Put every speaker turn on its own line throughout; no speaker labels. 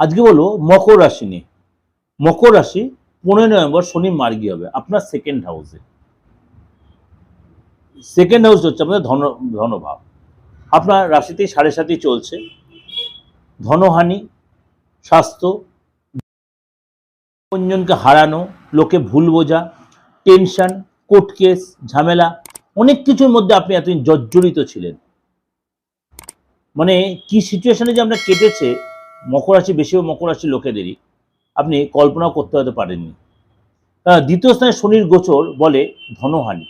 আজকে বলো মকর রাশি নিয়ে। মকর রাশি পনেরোই নভেম্বর শনি মার্গি হবে, আপনার সেকেন্ড হাউসে সেকেন্ড হাউস হচ্ছে আমাদের ধন, ধনভাব। আপনার রাশিতেই সাড়ে সাতই চলছে। ধনহানি, স্বাস্থ্য হারানো, লোকে ভুল বোঝা টেনশন কোর্ট কেস ঝামেলা, অনেক কিছুর মধ্যে আপনি এতদিন জর্জরিত ছিলেন। মানে কি সিচুয়েশনে যে আপনার কেটেছে মকর রাশি বেশি মকর রাশি লোকেদেরই। আপনি কল্পনাও করতে হতে পারেননি। দ্বিতীয় স্থানে শনির গোচর বলে ধনহানি।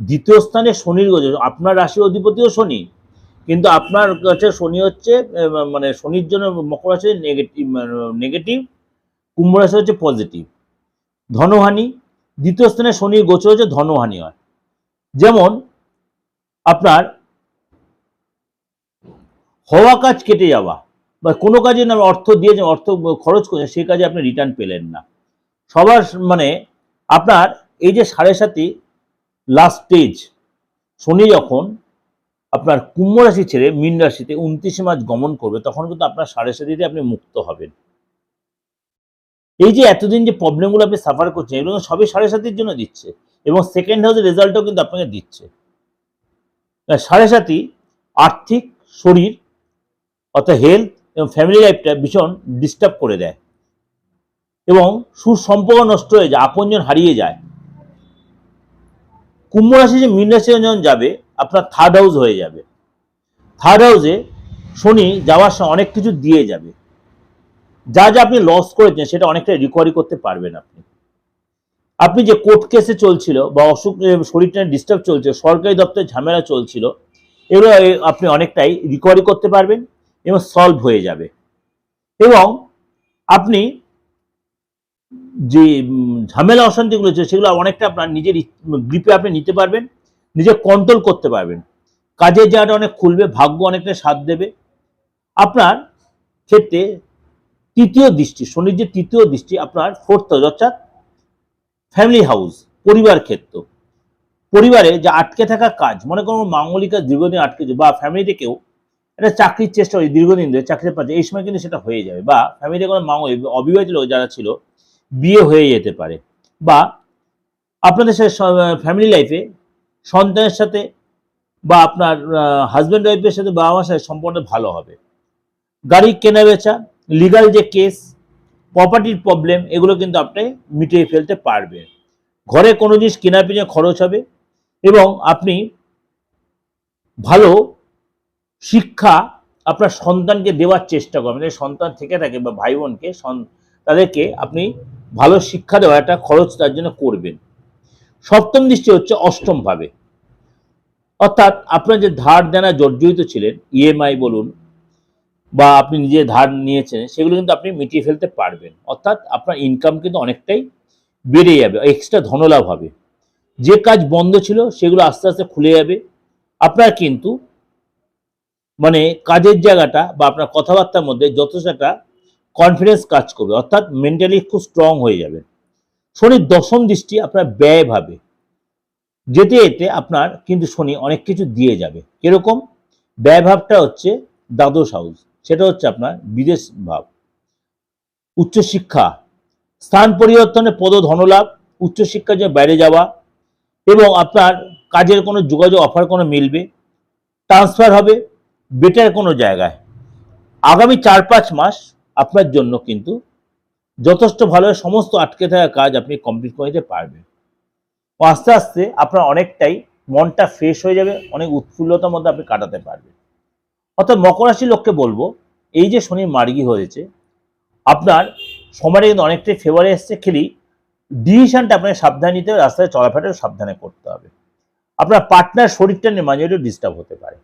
দ্বিতীয় স্থানে শনির গোচর, আপনার রাশির অধিপতিও শনি, কিন্তু আপনার কাছে শনি হচ্ছে মানে শনির জন্য মকর রাশি নেগেটিভ নেগেটিভ কুম্ভ রাশি হচ্ছে পজিটিভ ধনহানি, দ্বিতীয় স্থানে শনির গোচর হচ্ছে ধনহানি হয়। যেমন, আপনার হওয়া কাজ কেটে যাওয়া বা কোনো কাজে না অর্থ দিয়েছেন, অর্থ খরচ করেছেন সেই কাজে আপনি রিটার্ন পেলেন না। সবার মানে আপনার এই যে সাড়ে সাতই লাস্ট স্টেজ শনি যখন আপনার কুম্ভ রাশি ছেড়ে মীন রাশিতে উনত্রিশে মাস গমন করবে, তখন কিন্তু আপনার সাড়ে সাতিতে আপনি মুক্ত হবেন। এই যে এতদিন যে প্রবলেমগুলো আপনি সাফার করছেন, এগুলো সবই সাড়ে সাতির জন্য দিচ্ছে এবং সেকেন্ড হাউসের রেজাল্টও কিন্তু আপনাকে দিচ্ছে। সাড়ে সাতি আর্থিক, শরীর, অর্থাৎ হেলথ এবং ফ্যামিলি লাইফটা ভীষণ ডিস্টার্ব করে দেয়। এবং সুসম্পর্ক নষ্ট হয়ে যায়, আপনজন হারিয়ে যায়। কুম্ভ রাশি যে মীন রাশি যখন যাবে, আপনার থার্ড হাউস হয়ে যাবে। থার্ড হাউসে শনি যাওয়ার সময় অনেক কিছু দিয়ে যাবে। যা যা আপনি লস করেছেন, সেটা অনেকটা রিকভারি করতে পারবেন আপনি। আপনি যে কোর্ট কেসে চলছিল বা অসুখ শরীরটা ডিস্টার্ব চলছে সরকারি দপ্তরে ঝামেলা চলছিল, এগুলো আপনি অনেকটাই রিকভারি করতে পারবেন। এবং সলভ হয়ে যাবে। এবং আপনি যে ঝামেলা অশান্তিগুলো হচ্ছে সেগুলো অনেকটা আপনার নিজের গ্রিপে আপনি নিতে পারবেন নিজে কন্ট্রোল করতে পারবেন। কাজের জায়গাটা অনেক খুলবে, ভাগ্য অনেকটা সাথ দেবে। আপনার ক্ষেত্রে তৃতীয় দৃষ্টি, শনির যে তৃতীয় দৃষ্টি, আপনার ফোর্থ অর্থাৎ ফ্যামিলি হাউস পরিবার ক্ষেত্র। পরিবারে যে আটকে থাকা কাজ, মনে করুন মাঙ্গলিক কাজ দীর্ঘদিন আটকেছে বা ফ্যামিলিতে কেউ একটা চাকরির চেষ্টা করে দীর্ঘদিন ধরে চাকরি পাচ্ছে এই সময় কিন্তু সেটা হয়ে যাবে বা ফ্যামিলিতে কোনো মাঙ্গল অবিবাহিত লোক যারা ছিল, বিয়ে হয়ে যেতে পারে বা আপনাদের সাথে ফ্যামিলি লাইফে সন্তানের সাথে বা আপনার হাজব্যান্ড ওয়াইফের সাথে বাবা মার সাথে সম্পর্ক ভালো হবে। গাড়ি কেনা বেচা লিগাল যে কেস প্রপার্টির প্রবলেম এগুলো কিন্তু আপনি মিটিয়ে ফেলতে পারবেন। ঘরে কোনো জিনিস কেনা পেছনে খরচ হবে এবং আপনি ভালো শিক্ষা আপনার সন্তানকে দেওয়ার চেষ্টা করবেন যদি সন্তান থেকে থাকে বা ভাই বোনকে তাদেরকে আপনি ভালো শিক্ষা দেওয়ার একটা খরচ তার জন্য করবেন। সপ্তম দৃষ্টি হচ্ছে অষ্টম ভাবে অর্থাৎ আপনার যে ধার দেনা জর্জরিত ছিলেন ইএমআই বলুন, বা আপনি নিজে ধার নিয়েছেন, সেগুলো কিন্তু আপনি মিটিয়ে ফেলতে পারবেন। অর্থাৎ আপনার ইনকাম কিন্তু অনেকটাই বেড়ে যাবে এক্সট্রা ধনলাভ হবে। যে কাজ বন্ধ ছিল, সেগুলো আস্তে আস্তে খুলে যাবে। আপনার কিন্তু মানে কাজের জায়গাটা বা আপনার কথাবার্তার মধ্যে যথেষ্ট একটা কনফিডেন্স কাজ করবে। অর্থাৎ মেন্টালি খুব স্ট্রং হয়ে যাবে। শনির দশম দৃষ্টি আপনার ব্যয় ভাবে। যেতে যেতে আপনার কিন্তু শনি অনেক কিছু দিয়ে যাবে। কীরকম? ব্যয় ভাবটা হচ্ছে দ্বাদশ হাউস সেটা হচ্ছে আপনার বিদেশ ভাব। উচ্চশিক্ষা। স্থান পরিবর্তনে পদ ধনলাভ। উচ্চশিক্ষার জন্য বাইরে যাওয়া এবং আপনার কাজের কোনো যোগাযোগ অফার কোনো মিলবে। ট্রান্সফার হবে। বেটার কোনো জায়গায়। আগামী চার পাঁচ মাস আপনার জন্য কিন্তু যথেষ্ট ভালো সমস্ত আটকে থাকা কাজ আপনি কমপ্লিট করে দিতে পারবেন। আস্তে আস্তে আপনার অনেকটাই মনটা ফ্রেশ হয়ে যাবে, অনেক উৎফুল্লতার মধ্যে আপনি কাটাতে পারবেন। অর্থাৎ মকর রাশির লোককে বলব, এই যে শনি মার্গি হয়েছে, আপনার সময়টা কিন্তু অনেকটাই ফেভারে এসছে, খেলি ডিসিশনটা আপনাকে সাবধানে নিতে হবে, রাস্তায় চলাফেরাও সাবধানে করতে হবে। আপনার পার্টনার শরীরটা নিয়ে মাঝে ডিস্টার্ব হতে পারে।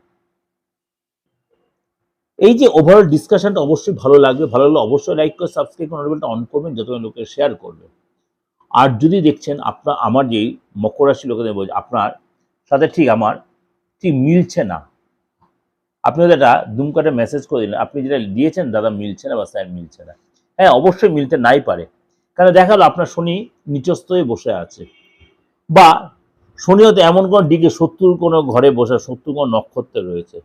এই যে ওভারঅল ডিসকাশনটা অবশ্যই ভালো লাগবে, ভালো লাগলে অবশ্যই লাইক করে সাবস্ক্রাইব করে অন করবেন যত লোকে শেয়ার করবেন আর যদি দেখছেন আপনার, আমার যেই মকর রাশি লোকেদের বলছে, আপনার সাথে ঠিক আমার, ঠিক মিলছে না। আপনি হয়তো একটা মেসেজ করে দিলেন, আপনি যেটা দিয়েছেন, দাদা মিলছে না, বা স্যার মিলছে না। হ্যাঁ অবশ্যই মিলতে নাই পারে। কারণ দেখা গেলো আপনার শনি নিচস্থ হয়ে বসে আছে। বা শনি হয়তো এমন কোনো দিকে শত্রুর কোনো ঘরে বসে, শত্রুর কোনো নক্ষত্রে রয়েছে।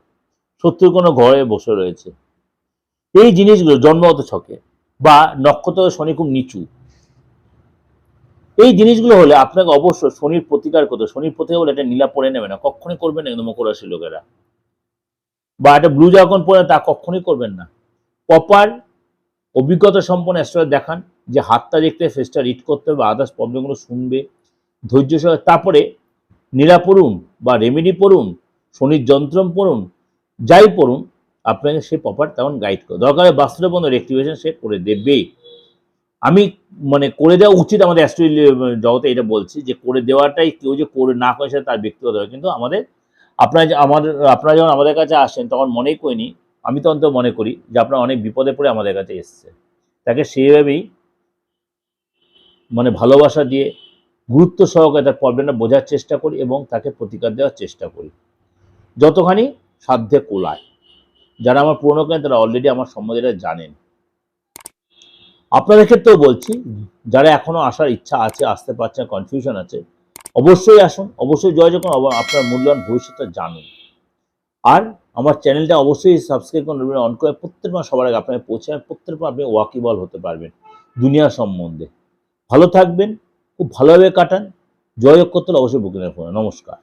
শত্রুর কোনো ঘরে বসে রয়েছে। এই জিনিসগুলো জন্মগত ছকে বা নক্ষত্র শনি খুব নিচু। এই জিনিসগুলো হলে আপনাকে অবশ্যই শনির প্রতিকার করতে শনির প্রতিকার বলে একটা নীলা পরে নেবে না কখনই করবেন না কিন্তু মকর রাশির লোকেরা। বা একটা ব্লু যখন পরে তা কখনই করবেন না। প্রপার অভিজ্ঞতা সম্পন্ন অ্যাস্ট্রোলজার দেখান যে হাতটা দেখতে ফেসটা রিড করতে হবে আদার্স প্রবলেমগুলো শুনবে, ধৈর্য সহ তারপরে নীলা পড়ুন বা রেমেডি পড়ুন, শনির যন্ত্রম পড়ুন যাই পড়ুন, আপনাকে সে প্রপার তেমন গাইড করে দরকার বাস্তবে বন্ধু রেক্টিভেশন সে করে দেবে আমি মানে করে দেওয়া উচিত আমাদের অ্যাস্ট্রো জগতে এটা বলছি যে করে দেওয়াটাই কেউ যে করে না করে সেটা তার ব্যক্তিগত। কিন্তু আমাদের, আপনারা আমাদের, আপনারা যখন আমাদের কাছে আসেন তখন মনেই করিনি আমি তখন তো মনে করি যে আপনারা অনেক বিপদে পড়ে আমাদের কাছে এসছে। তাকে সেইভাবেই মানে ভালোবাসা দিয়ে গুরুত্ব সহকারে তার প্রবলেমটা বোঝার চেষ্টা করি এবং তাকে প্রতিকার দেওয়ার চেষ্টা করি। যতখানি সাধ্যে কোলায়। যারা আমার পুরনো করেন তারা অলরেডি আমার সম্বন্ধে জানেন। আপনাদের ক্ষেত্রেও বলছি, যারা এখনও আসার ইচ্ছা আছে, আসতে পারছে না কনফিউশন আছে, অবশ্যই আসুন, অবশ্যই করুন অব- আপনার মূল্যবান ভবিষ্যৎটা জানুন। আর আমার চ্যানেলটা অবশ্যই সাবস্ক্রাইব করুন অন করে প্রত্যেক মাস সবার আগে আপনাকে পৌঁছে, প্রত্যেক আপনি ওয়াকিবল হতে পারবেন, দুনিয়া সম্বন্ধে। ভালো থাকবেন, খুব ভালোভাবে কাটান যোগাযোগ করতে অবশ্যই বুকিং রাখুন নমস্কার।